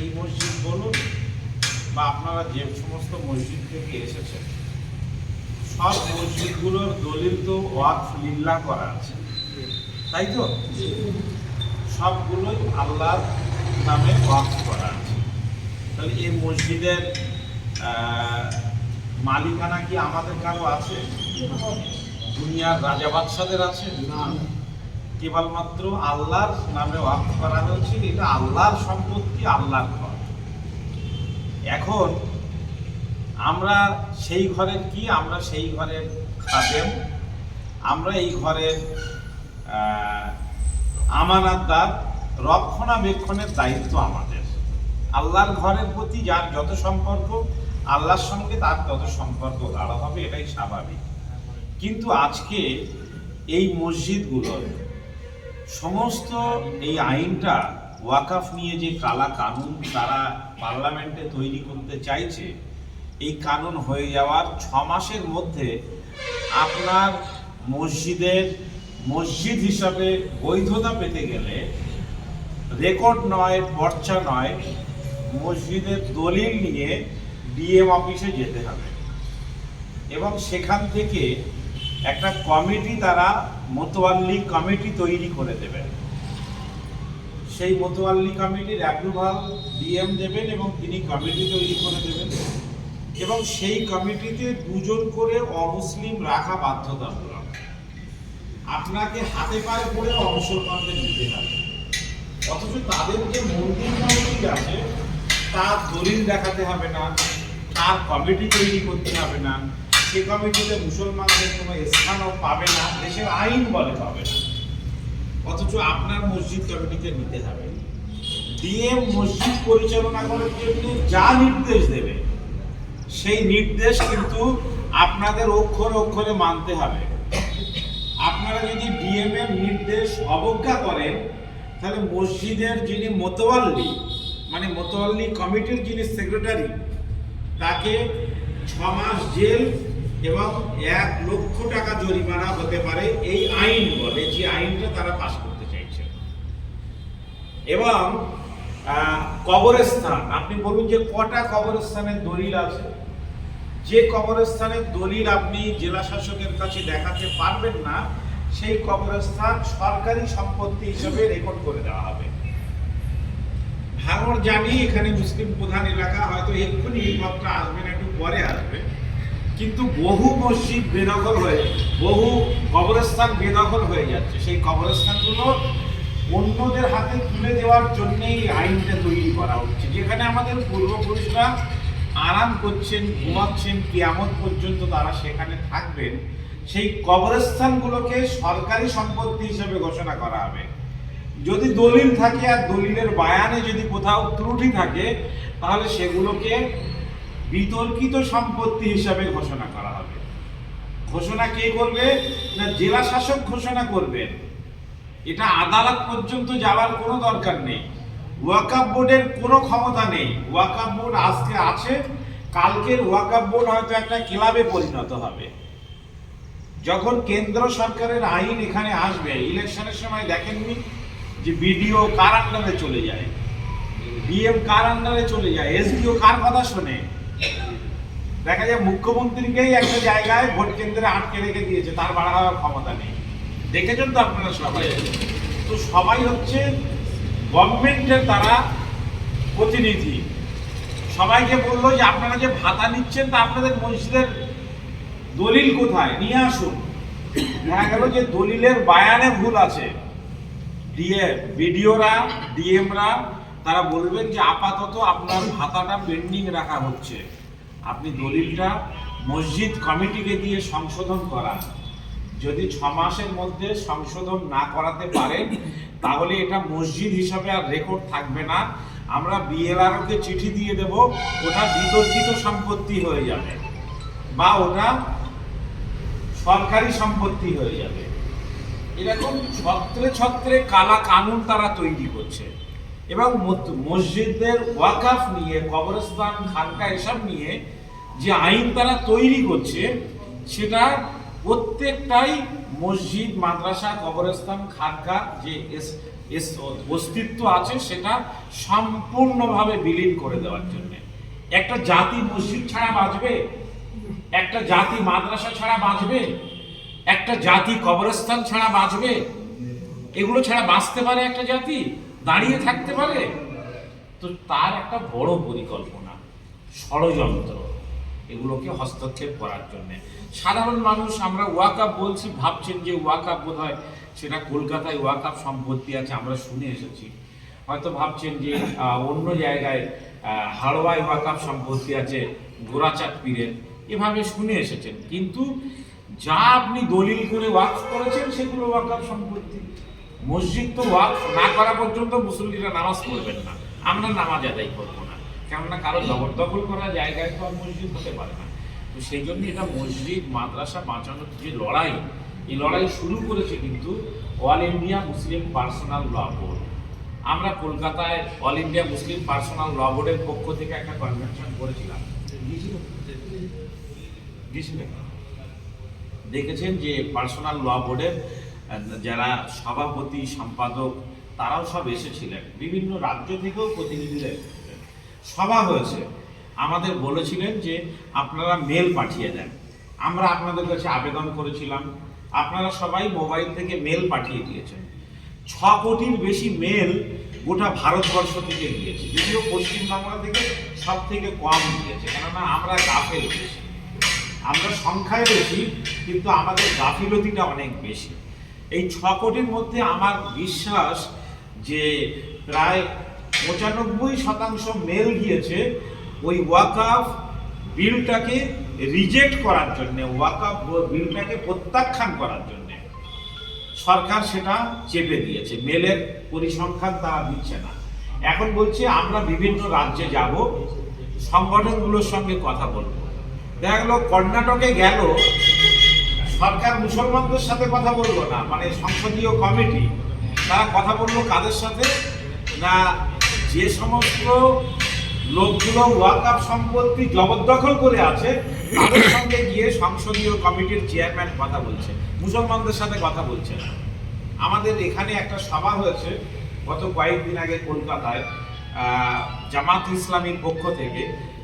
এই মসজিদ বলুন বা আপনারা যে সমস্ত মসজিদ থেকে এসেছেন সব মসজিদগুলোর দলিল তো ওয়াকফ লিল্লাহ করা আছে। তাই তো? সবগুলোই আল্লাহর নামে ওয়াকফ করা আছে। তাহলে এই মসজিদের মালিকানা কি আমাদের কারও আছে? দুনিয়ার রাজা বাদশাদের আছে? না। কেবলমাত্র আল্লাহর নামে ওয়াকফ করা হয়েছে এটা আল্লাহর সম্পত্তি, আল্লাহর ঘর। এখন আমরা সেই ঘরের কি? আমরা সেই ঘরের খাদেম। আমরা এই ঘরের আমানতদার, রক্ষণাবেক্ষণের দায়িত্ব আমাদের। আল্লাহর ঘরের প্রতি যার যত সম্পর্ক, আল্লাহর সঙ্গে তার তত সম্পর্ক গাঢ় হবে, এটাই স্বাভাবিক। কিন্তু আজকে এই মসজিদগুলোর সমস্ত এই আইনটা ওয়াকাফ নিয়ে যে কালা কানুন তারা পার্লামেন্টে তৈরি করতে চাইছে, এই কানুন হয়ে যাওয়ার ছ মাসের মধ্যে আপনার মসজিদের মসজিদ হিসাবে বৈধতা পেতে গেলে, রেকর্ড নয় পর্চা নয়, মসজিদের দলিল নিয়ে ডিএম অফিসে যেতে হবে। এবং সেখান থেকে একটা কমিটি তারা মোতোয়াল্লি কমিটি তৈরি করে দেবেন। সেই মোতোয়াল্লি কমিটির অ্যাপ্রুভাল ডিএম দেবেন এবং তিনি কমিটি তৈরি করে দেবেন। এবং সেই কমিটিতে দুজন করে অমুসলিম রাখা বাধ্যতামূলক। আপনাকে হাতে পায়ে পড়ে অমুসলমানদের নিতে হবে। অথচ তাদের যে মন্দির কমিটি আছে, তার দলিল দেখাতে হবে না, তার কমিটি তৈরি করতে হবে না। সে কমিটিতে মুসলমানদের কোনো স্থানও পাবে না, দেশের আইন বলে পাবে না। অথচ আপনার মসজিদ কমিটিতে নিতে হবে ডিএম মসজিদ পরিচালনা করার জন্য যা নির্দেশ দেবে, সেই নির্দেশ কিন্তু আপনাদের অক্ষরে অক্ষরে মানতে হবে। আপনারা যদি ডিএম এর নির্দেশ অবজ্ঞা করেন, তাহলে মসজিদের যিনি মোতোয়াল্লি মানে মোতোয়াল্লি কমিটির যিনি সেক্রেটারি, তাকে ছ মাস জেল এবং এক লক্ষ টাকা জরিমানা হতে পারে এই আইন বলে, যে আইনটা তারা পাশ করতে চাইছে। এবং কবরস্থান, আপনি বলুন যে কটা কবরস্থানের দলিল আছে? যে কবরস্থানের দলিল আপনি জেলা শাসকের কাছে দেখাতে পারবেন না, সেই কবরস্থান সরকারি সম্পত্তি হিসেবে রেকর্ড করে দেওয়া হবে। ভাঙর জানি, এখানে মুসলিম প্রধান এলাকা, হয়তো এক্ষুনি বিপদটা আসবে না একটু পরে আসবে কিন্তু বহু মসজিদ বেদখল হয়ে, বহু কবরস্থান বেদখল হয়ে যাচ্ছে। সেই কবরস্থানগুলো অন্যদের হাতে তুলে দেওয়ার জন্যই আইনটা তৈরি করা হচ্ছে। যেখানে আমাদের পূর্বপুরুষরা আরাম করছেন, ঘুমাচ্ছেন, কিয়ামত পর্যন্ত তারা সেখানে থাকবেন। সেই কবরস্থানগুলোকে সরকারি সম্পত্তি হিসেবে ঘোষণা করা হবে। যদি দলিল থাকে আর দলিলের বায়ানে যদি কোথাও ত্রুটি থাকে, তাহলে সেগুলোকে বিতর্কিত সম্পত্তি হিসাবে ঘোষণা করা হবে। ঘোষণা কে করবে? না জেলা শাসক ঘোষণা করবেন এটা আদালত পর্যন্ত যাওয়ার কোনো দরকার নেই। ওয়াকাব বোর্ডের কোনো ক্ষমতা নেই। ওয়াকাব বোর্ড আজকে আছে, কালকের ওয়াকাব বোর্ড হয়তো একটা ক্লাবে পরিণত হবে। যখন কেন্দ্র সরকারের আইন এখানে আসবে, ইলেকশনের সময় দেখেননি যে বিডিও কার আন্ডারে চলে যায়? ডিএম কার আন্ডারে চলে যায়? এসডিও কার কথা শোনে? দেখা যায় মুখ্যমন্ত্রীকেই একটা জায়গায় ভোট কেন্দ্রে আটকে রেখে দিয়েছে, তার বাড়া হওয়ার ক্ষমতা নেই। দেখেছেন তো আপনারা সবাই? তো সবাই হচ্ছে গভর্নমেন্টের তারা প্রতিনিধি। সবাইকে বলল যে আপনারা যে ভাতা নিচ্ছেন তা আপনাদের মসজিদের দলিল কোথায়? নিয়ে আসুন। দেখা গেল যে দলিলের বায়ানে ভুল আছে। ডিএ, বিডিওরা, ডিএমরা তারা বলবেন যে আপাতত আপনার ভাতাটা পেন্ডিং রাখা হচ্ছে। আপনি দলিলটা মসজিদ কমিটিকে দিয়ে সংশোধন করান। যদি ছ মাসের মধ্যে সংশোধন না করাতে পারেন তাহলে এটা মসজিদ হিসাবে আর রেকর্ড থাকবে না। আমরা বিএলআরওকে চিঠি দিয়ে দেব, ওটা বিতর্কিত সম্পত্তি হয়ে যাবে বা ওটা সরকারি সম্পত্তি হয়ে যাবে। এরকম ছত্রে ছত্রে কালা কানুন তারা তৈরি করছে। এবং মসজিদদের ওয়াকাফ নিয়ে, কবরস্থান, খানকা এসব নিয়ে যে আইন তারা তৈরি করছে, সেটা প্রত্যেকটাই মসজিদ, মাদ্রাসা, কবরস্থান, খানকা যে অস্তিত্ব আছে, সেটা সম্পূর্ণভাবে বিলীন করে দেওয়ার জন্য। একটা জাতি মসজিদ ছাড়া বাঁচবে? একটা জাতি মাদ্রাসা ছাড়া বাঁচবে? একটা জাতি কবরস্থান ছাড়া বাঁচবে? এগুলো ছাড়া বাঁচতে পারে একটা জাতি? দাঁড়িয়ে থাকতে পারে? তো তার একটা বড় পরিকল্পনা, ষড়যন্ত্র, এগুলোকে হস্তক্ষেপ করার জন্য। সাধারণ মানুষ, আমরা ওয়াকাপ বলছি, ভাবছেন যে ওয়াকাপ বোধ হয় সেটা কলকাতায় ওয়াকাপ সম্পত্তি আছে, আমরা শুনে এসেছি। হয়তো ভাবছেন যে অন্য জায়গায় হাড়োয়ায় ওয়াকাপ সম্পত্তি আছে, গোরাচাঁদ পীরের। এভাবে শুনে এসেছেন। কিন্তু যা আপনি দলিল করে ওয়াকফ করেছেন, সেগুলো ওয়াকাপ সম্পত্তি। মসজিদ তো ওয়াকফ না করা পর্যন্ত মুসল্লিরা নামাজ পড়বেন না। আমরা নামাজ আদায় করব না। কেননা কারও জবরদখল করা জায়গায় তো আর মসজিদ হতে পারে না। তো সেই জন্য এটা মসজিদ, মাদ্রাসা বাঁচানোর যে লড়াই, এই লড়াই শুরু করেছে কিন্তু All India Muslim Personal Law Board আমরা কলকাতায় All India Muslim Personal Law বোর্ডের পক্ষ থেকে একটা কনভেনশন করেছিলাম। দেখেছেন যে পার্সোনাল ল বোর্ডের যারা সভাপতি, সম্পাদক, তারাও সব এসেছিলেন। বিভিন্ন রাজ্য থেকেও প্রতিনিধিরা এসেছিলেন। সভা হয়েছে। আমাদের বলেছিলেন যে আপনারা মেল পাঠিয়ে দেন। আমরা আপনাদের কাছে আবেদন করেছিলাম। আপনারা সবাই মোবাইল থেকে মেল পাঠিয়ে দিয়েছেন। ছ কোটির বেশি মেল গোটা ভারতবর্ষ থেকে গিয়েছে। যদিও পশ্চিমবাংলা থেকে সব থেকে কম গিয়েছে। কেননা আমরা গাফেল বেশি আমরা সংখ্যায় বেশি, কিন্তু আমাদের গাফিলতিটা অনেক বেশি। এই ছ কোটির মধ্যে আমার বিশ্বাস যে প্রায় পঁচানব্বই শতাংশ মেল গিয়েছে ওই ওয়াকাফ বিলটাকে রিজেক্ট করার জন্য, ওয়াকাফ বিলটাকে প্রত্যাখ্যান করার জন্য। সরকার সেটা চেপে দিয়েছে মেলের পরিসংখ্যান তারা দিচ্ছে না। এখন বলছে, আমরা বিভিন্ন রাজ্যে যাব, সংগঠনগুলোর সঙ্গে কথা বলব। দেখা গেল, কর্ণাটকে গেল সরকার মুসলমানদের সাথে কথা বলল না মানে সংসদীয় কমিটি, তারা কথা বলল কাদের সাথে? না, যে সমস্ত লোকগুলো ওয়াকআপ সম্পত্তি জবরদখল করে আছে, তাদের সঙ্গে গিয়ে সংসদীয় কমিটির চেয়ারম্যান কথা বলছে, মুসলমানদের সাথে কথা বলছে না। আমাদের এখানে একটা সভা হয়েছে গত কয়েকদিন আগে কলকাতায় জামাত ইসলামীর পক্ষ থেকে।